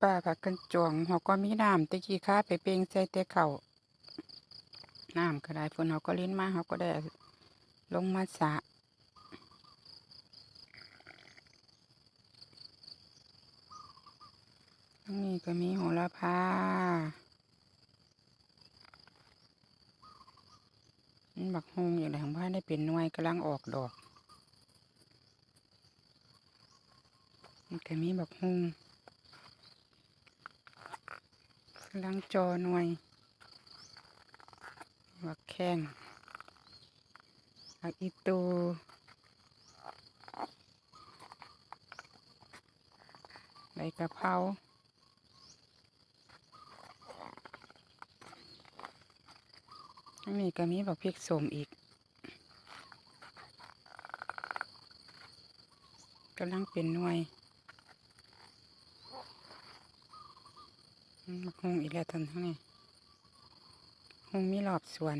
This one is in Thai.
ป้าผักกันจวงหัวก็มีน้ำตะกี้ค้าไปเป่งใส่เตะเข่าน้ำก็ได้ฝนเขาก็ลิ้นมาเขาก็ได้ลงมาสะตรงนี้ก็มีโหระพา บักฮงอย่างไรของบ้านได้เป็นน่วยกำลังออกดอก มันก็มีบักฮงกำลังจอหน่วยบักแข้งบักอีตูใบกะเพราอันนี้ก็มีบักพริกสมอีกกำลังเป็นหน่วย มักฮงอีกแล้วตอนทั้งนี้ฮงมีรอบสวน